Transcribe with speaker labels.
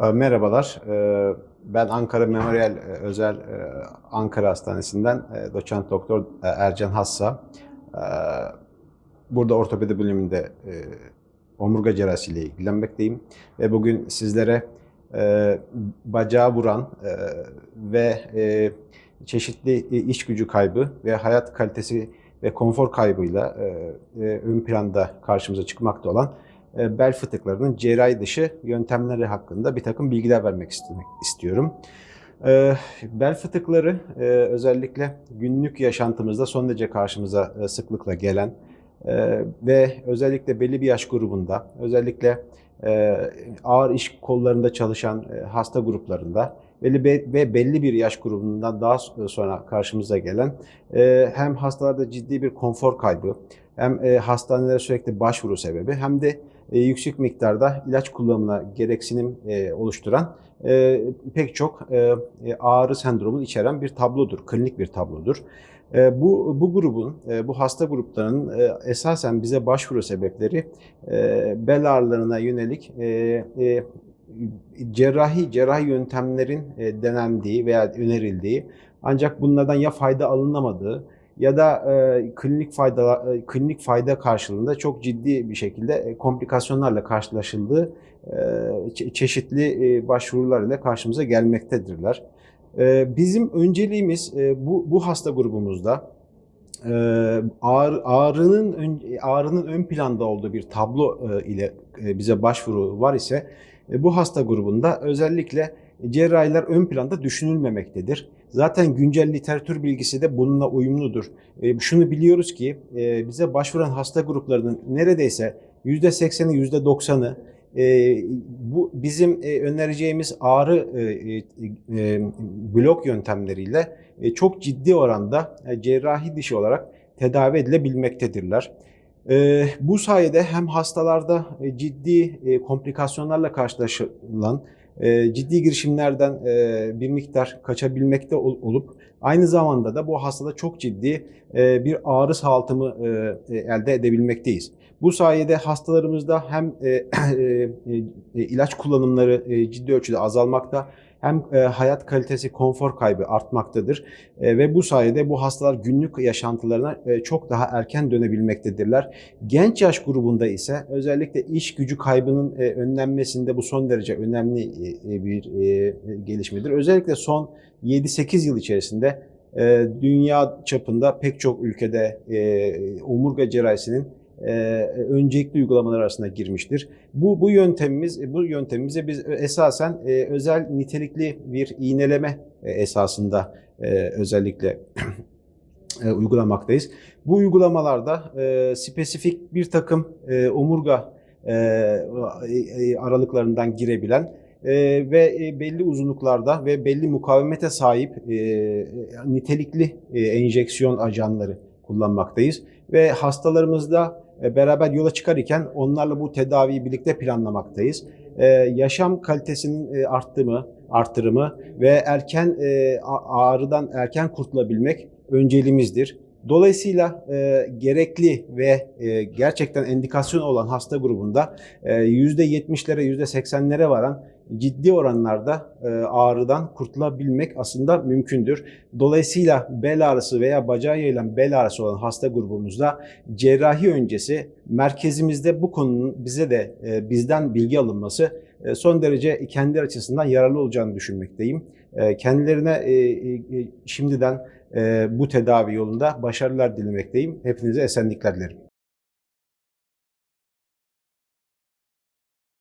Speaker 1: E, Merhabalar. E, Ben Ankara Memorial e, Özel e, Ankara Hastanesi'nden e, doçent doktor Ercan Hassa. E, Burada ortopedi bölümünde omurga cerrahisiyle ilgilenmekteyim. Ve bugün sizlere bacağı vuran ve çeşitli iş gücü kaybı ve hayat kalitesi ve konfor kaybıyla ön planda karşımıza çıkmakta olan bel fıtıklarının cerrahi dışı yöntemleri hakkında bir takım bilgiler vermek istiyorum. E, Bel fıtıkları e, özellikle günlük yaşantımızda son derece karşımıza e, sıklıkla gelen e, ve özellikle belli bir yaş grubunda, özellikle e, ağır iş kollarında çalışan e, hasta gruplarında belli be- ve belli bir yaş grubundan daha sonra karşımıza gelen e, hem hastalarda ciddi bir konfor kaybı, hem e, hastanelere sürekli başvuru sebebi hem de e, yüksek miktarda ilaç kullanımına gereksinim e, oluşturan pek çok ağrı sendromunu içeren bir tablodur, klinik bir tablodur. Bu bu grubun, bu hasta gruplarının esasen bize başvuru sebepleri bel ağrılarına yönelik cerrahi cerrahi yöntemlerin denendiği veya önerildiği ancak bunlardan ya fayda alınamadığı ya da e, klinik fayda e, klinik fayda karşılığında çok ciddi bir şekilde e, komplikasyonlarla karşılaşıldığı e, çe- çeşitli e, başvurular ile karşımıza gelmektedirler. E, bizim önceliğimiz e, bu bu hasta grubumuzda e, ağrı, ağrının ön, ağrının ön planda olduğu bir tablo e, ile e, bize başvuru var ise e, bu hasta grubunda özellikle cerrahiler ön planda düşünülmemektedir. Zaten güncel literatür bilgisi de bununla uyumludur. E, şunu biliyoruz ki e, bize başvuran hasta gruplarının neredeyse %80'i %90'ı e, bu bizim e, önereceğimiz ağrı e, e, e, blok yöntemleriyle e, çok ciddi oranda e, cerrahi dışı olarak tedavi edilebilmektedirler. E, bu sayede hem hastalarda e, ciddi e, komplikasyonlarla karşılaşılan e, ciddi girişimlerden e, bir miktar kaçabilmekte ol- olup aynı zamanda da bu hastada çok ciddi e, bir ağrı sağaltımı e, e, elde edebilmekteyiz. Bu sayede hastalarımızda hem e, e, e, ilaç kullanımları e, ciddi ölçüde azalmakta hem e, hayat kalitesi, konfor kaybı artmaktadır E, ve bu sayede bu hastalar günlük yaşantılarına e, çok daha erken dönebilmektedirler. Genç yaş grubunda ise özellikle iş gücü kaybının önlenmesinde bu son derece önemli bir gelişmedir. Özellikle son 7-8 yıl içerisinde dünya çapında pek çok ülkede omurga cerrahisinin öncelikli uygulamalar arasında girmiştir. Bu bu yöntemimiz bu yöntemimize biz esasen e, özel nitelikli bir iğneleme e, esasında e, özellikle e, uygulamaktayız. Bu uygulamalarda e, spesifik bir takım e, omurga e, e, aralıklarından girebilen e, ve e, belli uzunluklarda ve belli mukavemete sahip e, nitelikli e, enjeksiyon ajanları kullanmaktayız ve hastalarımızda e, beraber yola çıkar iken onlarla bu tedaviyi birlikte planlamaktayız. E, yaşam kalitesinin e, arttırımı, artırımı ve erken e, ağrıdan erken kurtulabilmek önceliğimizdir. Dolayısıyla e, gerekli ve e, gerçekten endikasyon olan hasta grubunda e, %70'lere %80'lere varan ciddi oranlarda e, ağrıdan kurtulabilmek aslında mümkündür. Dolayısıyla bel ağrısı veya bacağı yayılan bel ağrısı olan hasta grubumuzda cerrahi öncesi merkezimizde bu konunun bize de e, bizden bilgi alınması e, son derece kendileri açısından yararlı olacağını düşünmekteyim. Kendilerine şimdiden bu tedavi yolunda başarılar dilemekteyim. Hepinize esenlikler dilerim.